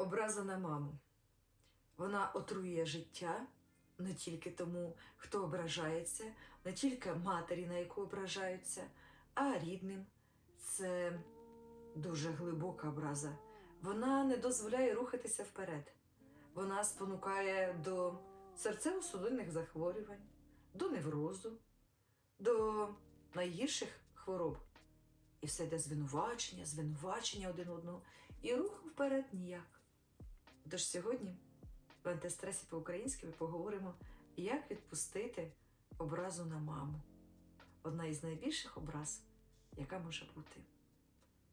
Образа на маму. Вона отруює життя не тільки тому, хто ображається, не тільки матері, на яку ображаються, а рідним. Це дуже глибока образа. Вона не дозволяє рухатися вперед. Вона спонукає до серцево-судинних захворювань, до неврозу, до найгірших хвороб. І все йде звинувачення, звинувачення один одного, і руху вперед ніяк. Тож сьогодні в антистресі по-українськи ми поговоримо, як відпустити образу на маму. Одна із найбільших образ, яка може бути.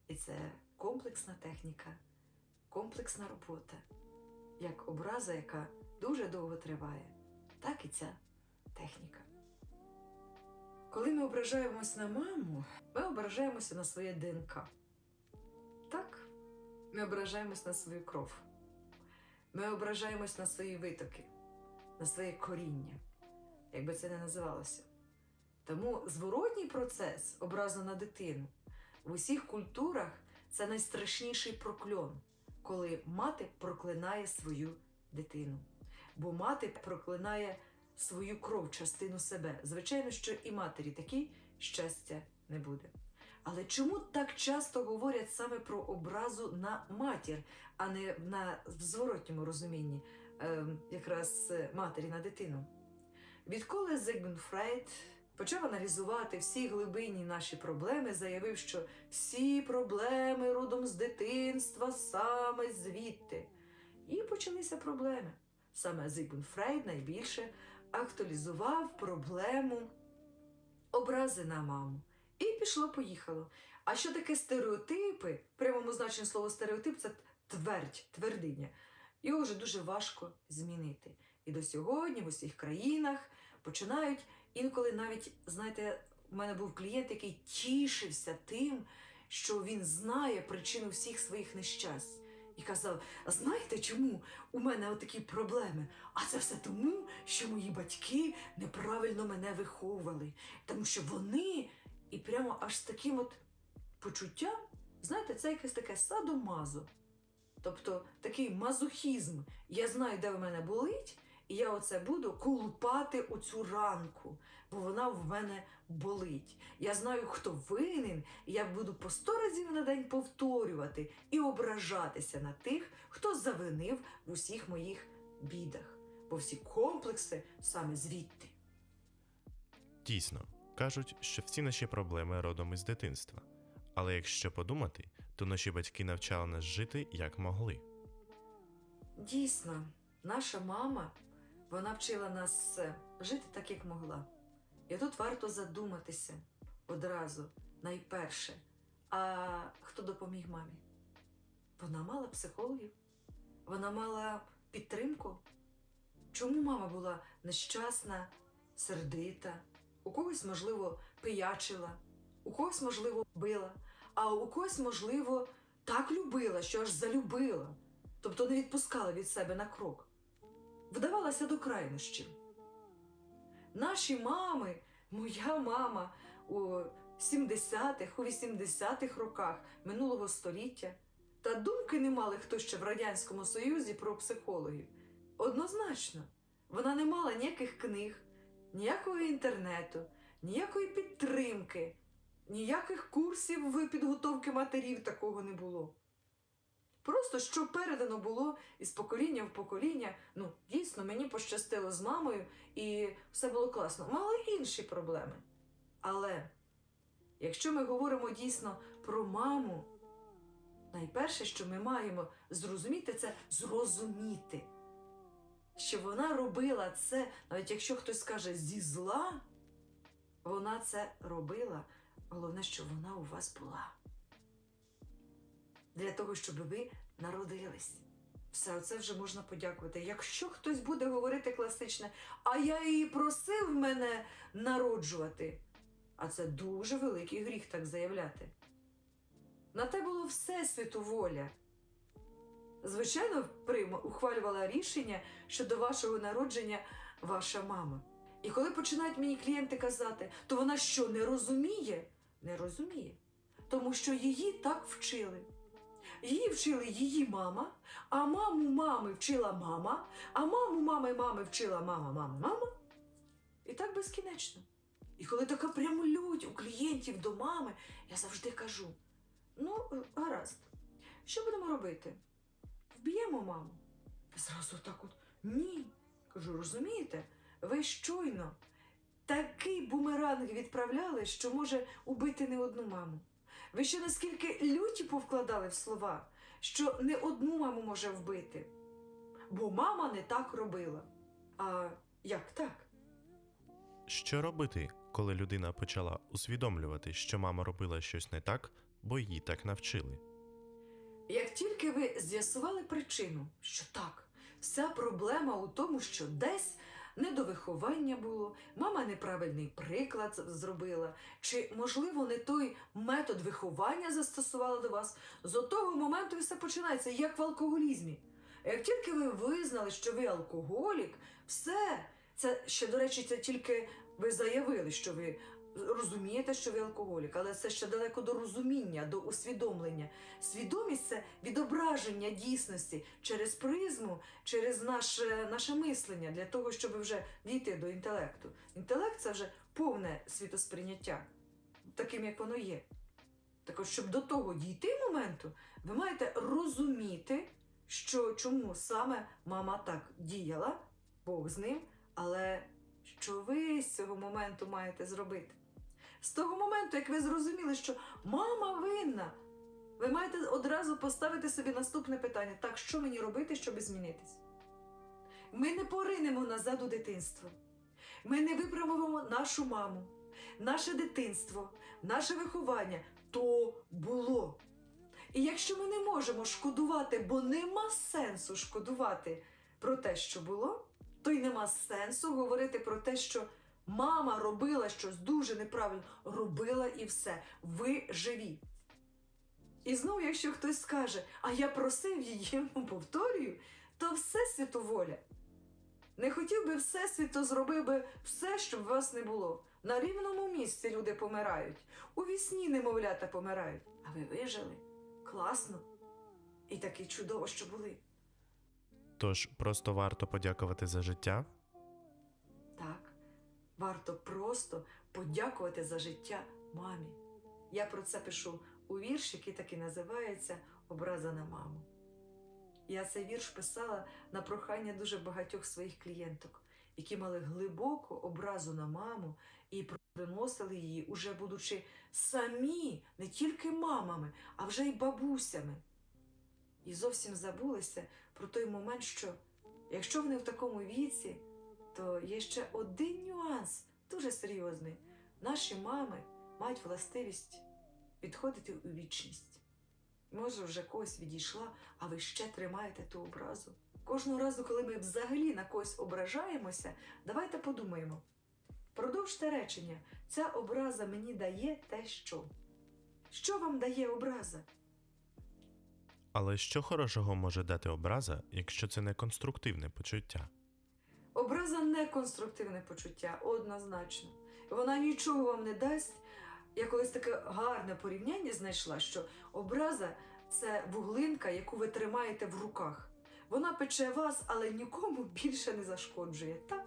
І це комплексна техніка, комплексна робота, як образа, яка дуже довго триває, так і ця техніка. Коли ми ображаємось на маму, ми ображаємося на своє ДНК. Так, ми ображаємось на свою кров. Ми ображаємось на свої витоки, на своє коріння, як би це не називалося. Тому зворотній процес образу на дитину в усіх культурах це найстрашніший прокльон, коли мати проклинає свою дитину. Бо мати проклинає свою кров, частину себе. Звичайно, що і матері такій щастя не буде. Але чому так часто говорять саме про образу на матір, а не на в зворотньому розумінні е, якраз матері на дитину? Відколи Зигмунд Фрейд почав аналізувати всі глибинні наші проблеми, заявив, що всі проблеми родом з дитинства саме звідти. І почалися проблеми. Саме Зигмунд Фрейд найбільше актуалізував проблему образи на маму. І пішло-поїхало. А що таке стереотипи? Прямому значенні слова стереотип це твердь, твердиня. Його вже дуже важко змінити. І до сьогодні в усіх країнах починають інколи навіть, знаєте, у мене був клієнт, який тішився тим, що він знає причину всіх своїх нещасть. І казав: знаєте, чому у мене отакі проблеми? А це все тому, що мої батьки неправильно мене виховували, тому що вони і прямо аж з таким от почуттям, знаєте, це якесь таке садомазо. Тобто такий мазохізм. Я знаю, де в мене болить, і я оце буду колупати оцю ранку, бо вона в мене болить. Я знаю, хто винен, і я буду по сто разів на день повторювати і ображатися на тих, хто завинив в усіх моїх бідах. Бо всі комплекси саме звідти. Дійсно, кажуть, що всі наші проблеми родом із дитинства. Але якщо подумати, то наші батьки навчали нас жити як могли. Дійсно, наша мама вона вчила нас е, жити так, як могла. І тут варто задуматися одразу, найперше. А хто допоміг мамі? Вона мала психологів, вона мала підтримку. Чому мама була нещасна, сердита, у когось, можливо, пиячила, у когось, можливо, била, а у когось, можливо, так любила, що аж залюбила, тобто не відпускала від себе на крок вдавалася до крайнощів. Наші мами, моя мама у 70-х, у 80-х роках минулого століття, та думки не мали хто ще в Радянському Союзі про психологів. Однозначно, вона не мала ніяких книг, ніякого інтернету, ніякої підтримки, ніяких курсів підготовки матерів такого не було. Просто що передано було із покоління в покоління. Ну, дійсно, мені пощастило з мамою, і все було класно. Мали інші проблеми. Але якщо ми говоримо дійсно про маму, найперше, що ми маємо зрозуміти, це зрозуміти, що вона робила це, навіть якщо хтось скаже зі зла, вона це робила. Головне, що вона у вас була для того, щоб ви народились. Все, оце вже можна подякувати. Якщо хтось буде говорити класичне, а я її просив мене народжувати, а це дуже великий гріх так заявляти. На те було всесвіту воля. Звичайно, прийма, ухвалювала рішення щодо вашого народження ваша мама. І коли починають мені клієнти казати, то вона що не розуміє? Не розуміє. Тому що її так вчили. Її вчили її мама, а маму мами вчила мама, а маму мами мами вчила мама, мама, мама. І так безкінечно. І коли така прямо лють у клієнтів до мами, я завжди кажу: ну, гаразд, що будемо робити? Вб'ємо маму. Зразу так от ні. Кажу, розумієте, ви щойно такий бумеранг відправляли, що може убити не одну маму. Ви ще наскільки люті повкладали в слова, що не одну маму може вбити. Бо мама не так робила. А як так? Що робити, коли людина почала усвідомлювати, що мама робила щось не так, бо її так навчили? Як тільки ви з'ясували причину, що так, вся проблема у тому, що десь недовиховання було, мама неправильний приклад зробила, чи, можливо, не той метод виховання застосувала до вас, з того моменту все починається, як в алкоголізмі. Як тільки ви визнали, що ви алкоголік, все, це ще, до речі, це тільки ви заявили, що ви розумієте, що ви алкоголік, але це ще далеко до розуміння, до усвідомлення. Свідомість це відображення дійсності через призму, через наше, наше мислення, для того, щоб вже дійти до інтелекту. Інтелект це вже повне світосприйняття, таким як воно є. Так от, щоб до того дійти моменту, ви маєте розуміти, що чому саме мама так діяла, Бог з ним, але що ви з цього моменту маєте зробити? З того моменту, як ви зрозуміли, що мама винна, ви маєте одразу поставити собі наступне питання: так, що мені робити, щоб змінитись? Ми не поринемо назад у дитинство. Ми не виправимо нашу маму, наше дитинство, наше виховання. То було. І якщо ми не можемо шкодувати, бо нема сенсу шкодувати про те, що було, то й нема сенсу говорити про те, що мама робила щось дуже неправильно, робила і все. Ви живі. І знову, якщо хтось скаже, а я просив її, повторюю, то Всесвіту воля. Не хотів би Всесвіт, то зробив би все, щоб вас не було. На рівному місці люди помирають. У вісні немовлята помирають. А ви вижили? Класно. І таки чудово, що були. Тож просто варто подякувати за життя. Варто просто подякувати за життя мамі. Я про це пишу у вірш, який так і називається Образа на маму. Я цей вірш писала на прохання дуже багатьох своїх клієнток, які мали глибоку образу на маму і приносили її, уже будучи самі, не тільки мамами, а вже й бабусями. І зовсім забулися про той момент, що якщо вони в такому віці, то є ще один нюанс, дуже серйозний. Наші мами мають властивість відходити у вічність. Може, вже когось відійшла, а ви ще тримаєте ту образу. Кожного разу, коли ми взагалі на когось ображаємося, давайте подумаємо. Продовжте речення. Ця образа мені дає те, що. Що вам дає образа? Але що хорошого може дати образа, якщо це не конструктивне почуття? Образа не конструктивне почуття, однозначно. Вона нічого вам не дасть. Я колись таке гарне порівняння знайшла, що образа це вуглинка, яку ви тримаєте в руках. Вона пече вас, але нікому більше не зашкоджує. Так?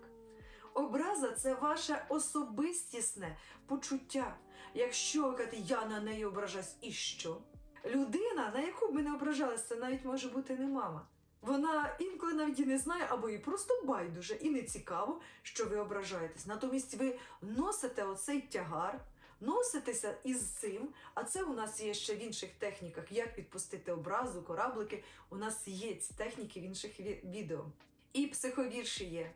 Образа це ваше особистісне почуття. Якщо ви я на неї ображаюсь, і що? Людина, на яку б ми не ображалися, це навіть може бути не мама. Вона інколи навіть і не знає, або їй просто байдуже і не цікаво, що ви ображаєтесь. Натомість ви носите оцей тягар, носитеся із цим, а це у нас є ще в інших техніках, як відпустити образу, кораблики. У нас є ці техніки в інших відео. І психовірші є.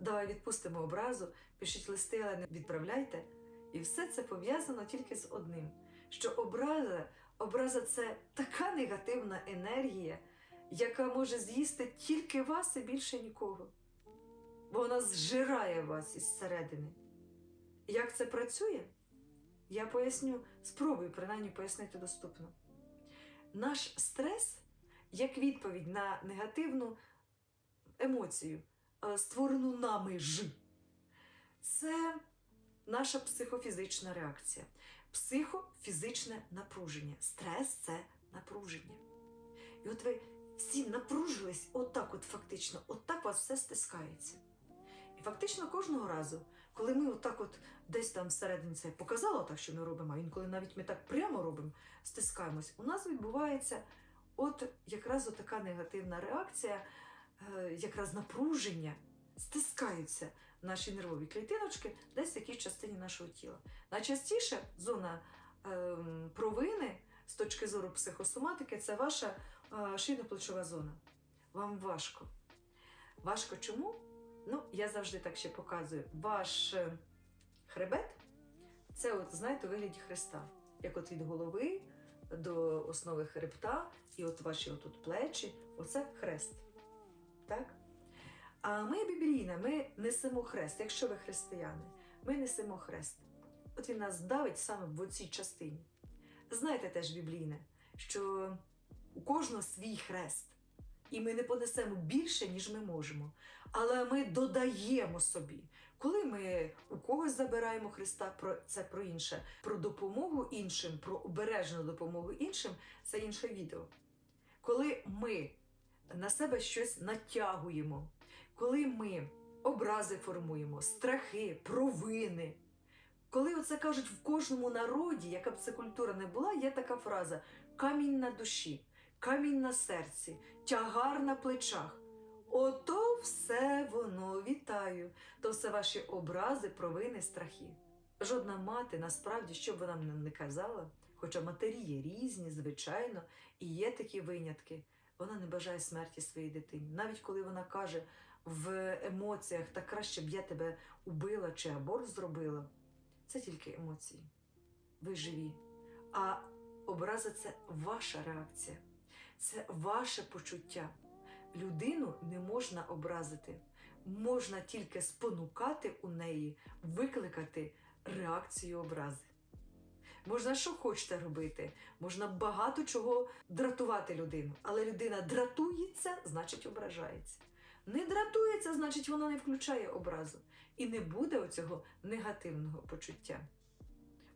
Давай відпустимо образу, пишіть листи, але не відправляйте. І все це пов'язано тільки з одним: що образа, образа це така негативна енергія, яка може з'їсти тільки вас і більше нікого. Бо вона зжирає вас із середини. Як це працює? Я поясню, спробую принаймні пояснити доступно. Наш стрес як відповідь на негативну емоцію, е, створену нами ж. Це наша психофізична реакція, психофізичне напруження. Стрес це напруження. І от ви всі напружились, отак, от фактично, отак вас все стискається. І фактично кожного разу, коли ми отак от десь там всередині це показала так, що ми робимо, а інколи навіть ми так прямо робимо, стискаємось, у нас відбувається от якраз така негативна реакція, е, якраз напруження, стискаються наші нервові клітиночки десь в якійсь частині нашого тіла. Найчастіше зона ем, провини з точки зору психосоматики це ваша шийно-плечова зона. Вам важко. Важко чому? Ну, я завжди так ще показую. Ваш е, хребет це, от, знаєте, у вигляді хреста. Як от від голови до основи хребта, і от ваші отут плечі, оце хрест. Так? А ми біблійна, ми несемо хрест. Якщо ви християни, ми несемо хрест. От він нас давить саме в цій частині. Знаєте теж біблійне, що у кожного свій хрест, і ми не понесемо більше, ніж ми можемо. Але ми додаємо собі. Коли ми у когось забираємо Христа, про це про інше, про допомогу іншим, про обережну допомогу іншим це інше відео. Коли ми на себе щось натягуємо, коли ми образи формуємо, страхи, провини. Коли оце кажуть в кожному народі, яка б це культура не була, є така фраза: камінь на душі, камінь на серці, тягар на плечах. Ото все воно вітаю. То все ваші образи, провини, страхи. Жодна мати, насправді, що б вона нам не казала, хоча матері є різні, звичайно, і є такі винятки, вона не бажає смерті своїй дитині. Навіть коли вона каже в емоціях, та краще б я тебе убила чи аборт зробила, це тільки емоції. Ви живі. А образа це ваша реакція, це ваше почуття. Людину не можна образити, можна тільки спонукати у неї, викликати реакцію образи. Можна що хочете робити, можна багато чого дратувати людину, але людина дратується, значить ображається. Не дратується, значить вона не включає образу. І не буде оцього негативного почуття.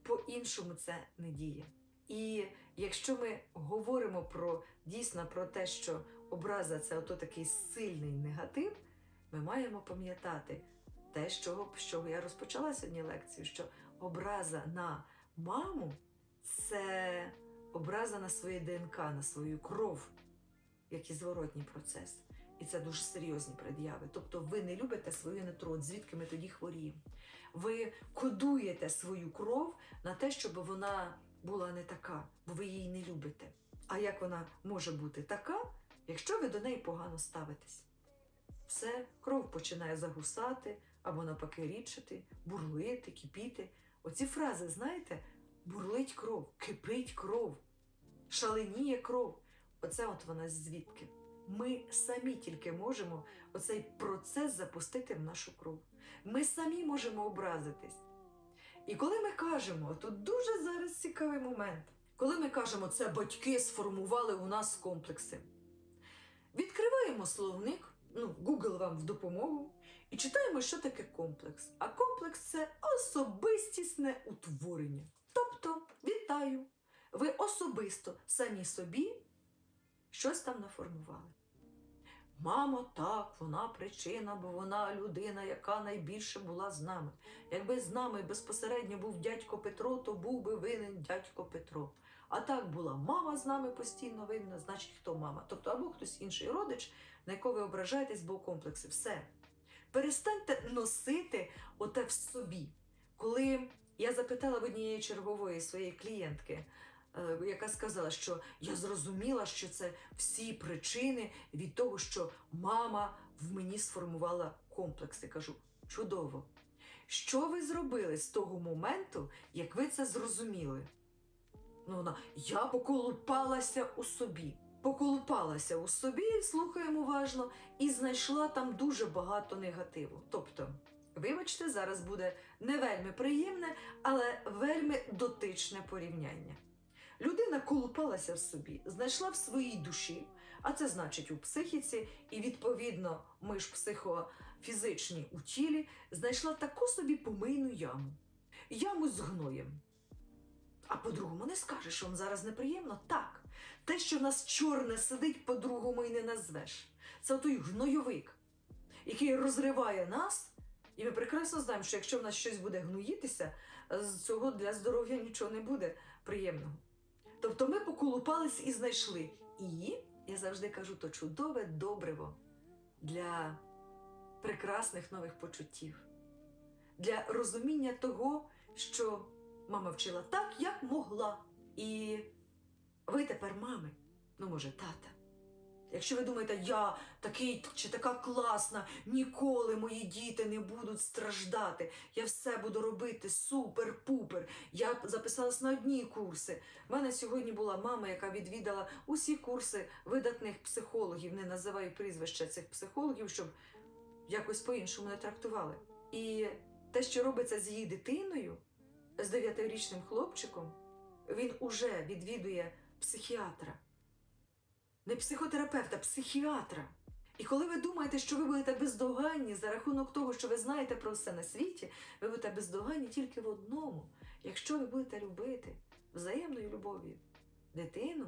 По-іншому це не діє. І якщо ми говоримо про дійсно про те, що образа це ото такий сильний негатив, ми маємо пам'ятати те, з чого, з чого я розпочала сьогодні лекцію, що образа на маму це образа на своє ДНК, на свою кров, як і зворотній процес. І це дуже серйозні пред'яви. Тобто ви не любите свою нутро, звідки ми тоді хворіємо. Ви кодуєте свою кров на те, щоб вона була не така, бо ви її не любите. А як вона може бути така, якщо ви до неї погано ставитесь? Все, кров починає загусати або навпаки рідшати, бурлити, кипіти. Оці фрази, знаєте, бурлить кров, кипить кров, шаленіє кров. Оце от вона звідки. Ми самі тільки можемо оцей процес запустити в нашу кров. Ми самі можемо образитись. І коли ми кажемо, тут дуже зараз цікавий момент, коли ми кажемо, це батьки сформували у нас комплекси. Відкриваємо словник, ну, Google вам в допомогу, і читаємо, що таке комплекс. А комплекс це особистісне утворення. Тобто, вітаю, ви особисто самі собі щось там наформували. Мама, так, вона причина, бо вона людина, яка найбільше була з нами. Якби з нами безпосередньо був дядько Петро, то був би винен дядько Петро. А так була мама з нами постійно винна, значить, хто мама? Тобто або хтось інший родич, на якого ви ображаєтесь, бо комплекси. Все. Перестаньте носити оте в собі. Коли я запитала в однієї чергової своєї клієнтки, е, яка сказала, що я зрозуміла, що це всі причини від того, що мама в мені сформувала комплекси. Кажу, чудово. Що ви зробили з того моменту, як ви це зрозуміли? Ну, вона, я поколупалася у собі. Поколупалася у собі, слухаємо уважно, і знайшла там дуже багато негативу. Тобто, вибачте, зараз буде не вельми приємне, але вельми дотичне порівняння. Людина колупалася в собі, знайшла в своїй душі, а це значить у психіці, і відповідно ми ж психофізичні у тілі, знайшла таку собі помийну яму, яму з гноєм. А по-другому не скажеш, що вам зараз неприємно. Так. Те, що в нас чорне сидить, по-другому і не назвеш. Це той гнойовик, який розриває нас, і ми прекрасно знаємо, що якщо в нас щось буде гноїтися, з цього для здоров'я нічого не буде приємного. Тобто ми поколупались і знайшли. І я завжди кажу, то чудове добриво для прекрасних нових почуттів, для розуміння того, що мама вчила так, як могла. І ви тепер мами, ну може, тата. Якщо ви думаєте, я такий чи така класна, ніколи мої діти не будуть страждати, я все буду робити супер-пупер. Я записалась на одні курси. У мене сьогодні була мама, яка відвідала усі курси видатних психологів. Не називаю прізвища цих психологів, щоб якось по-іншому не трактували. І те, що робиться з її дитиною, з дев'ятирічним хлопчиком, він уже відвідує психіатра. Не психотерапевта, психіатра. І коли ви думаєте, що ви будете бездоганні за рахунок того, що ви знаєте про все на світі, ви будете бездоганні тільки в одному, якщо ви будете любити взаємною любов'ю дитину,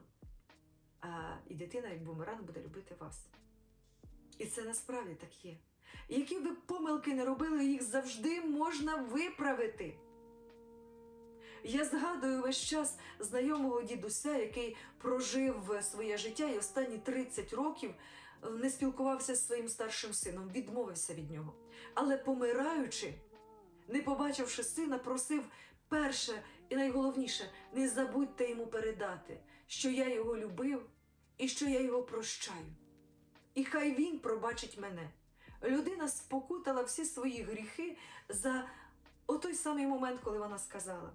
а і дитина, як бумеранг, буде любити вас. І це насправді так є. Які ви помилки не робили, їх завжди можна виправити. Я згадую весь час знайомого дідуся, який прожив своє життя і останні 30 років е, не спілкувався з своїм старшим сином, відмовився від нього. Але помираючи, не побачивши сина, просив перше і найголовніше не забудьте йому передати, що я його любив і що я його прощаю. І хай він пробачить мене. Людина спокутала всі свої гріхи за отой самий момент, коли вона сказала.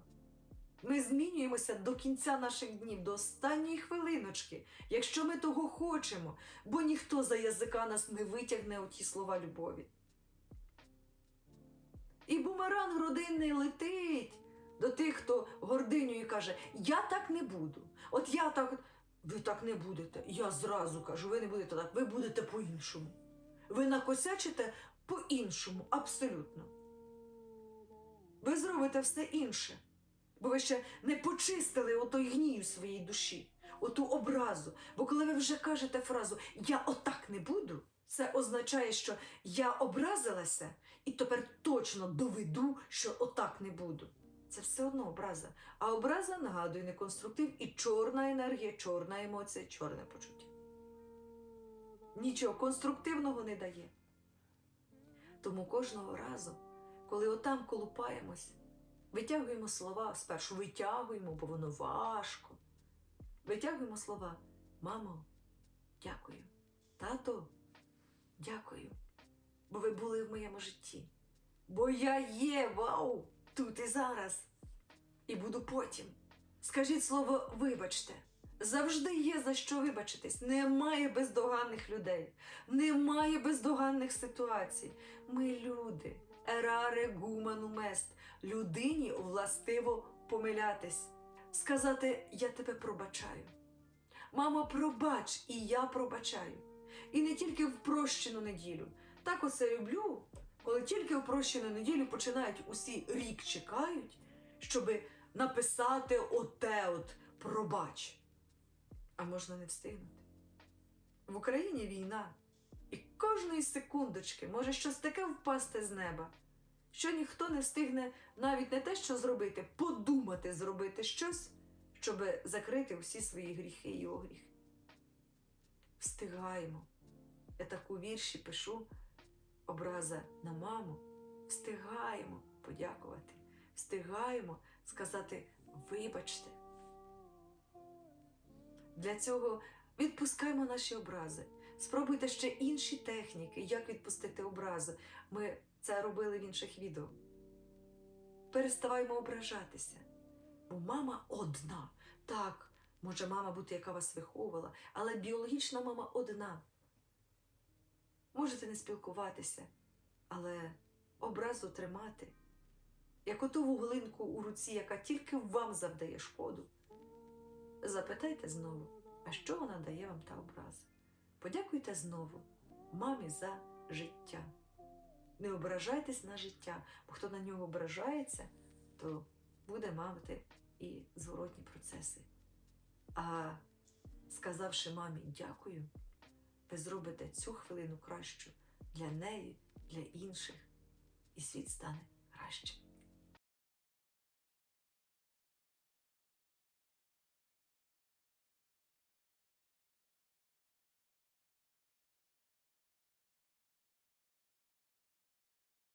Ми змінюємося до кінця наших днів, до останньої хвилиночки, якщо ми того хочемо, бо ніхто за язика нас не витягне оті слова любові. І бумеранг родинний летить до тих, хто гординю і каже: Я так не буду. От я так. Ви так не будете. Я зразу кажу, ви не будете так, ви будете по-іншому. Ви накосячите по-іншому, абсолютно. Ви зробите все інше. Бо ви ще не почистили отой гній у своїй душі, оту образу. Бо коли ви вже кажете фразу Я отак не буду, це означає, що я образилася і тепер точно доведу, що отак не буду. Це все одно образа. А образа, нагадую, не конструктив і чорна енергія, чорна емоція, чорне почуття. Нічого конструктивного не дає. Тому кожного разу, коли отам колупаємось, Витягуємо слова, спершу витягуємо, бо воно важко. Витягуємо слова Мамо, дякую. Тато, дякую. Бо ви були в моєму житті. Бо я є, вау, тут і зараз. І буду потім. Скажіть слово вибачте. Завжди є за що вибачитись. Немає бездоганних людей, немає бездоганних ситуацій. Ми люди. Ераре гуманум ест. Людині властиво помилятись, сказати Я тебе пробачаю. Мамо, пробач, і я пробачаю. І не тільки в прощену неділю. Так оце люблю, коли тільки в прощену неділю починають усі рік чекають, щоби написати оте от пробач. А можна не встигнути. В Україні війна, і кожної секундочки може щось таке впасти з неба що ніхто не встигне навіть не те, що зробити, подумати зробити щось, щоб закрити всі свої гріхи і огріхи. Встигаємо. Я таку вірші пишу, образа на маму. Встигаємо подякувати, встигаємо сказати вибачте. Для цього відпускаємо наші образи. Спробуйте ще інші техніки, як відпустити образи. Ми це робили в інших відео. Переставаймо ображатися. Бо мама одна. Так, може мама бути, яка вас виховувала, але біологічна мама одна. Можете не спілкуватися, але образу тримати, як оту вуглинку у руці, яка тільки вам завдає шкоду. Запитайте знову, а що вона дає вам та образа? Подякуйте знову мамі за життя. Не ображайтесь на життя, бо хто на нього ображається, то буде мати і зворотні процеси. А сказавши мамі дякую, ви зробите цю хвилину кращу для неї, для інших, і світ стане кращим.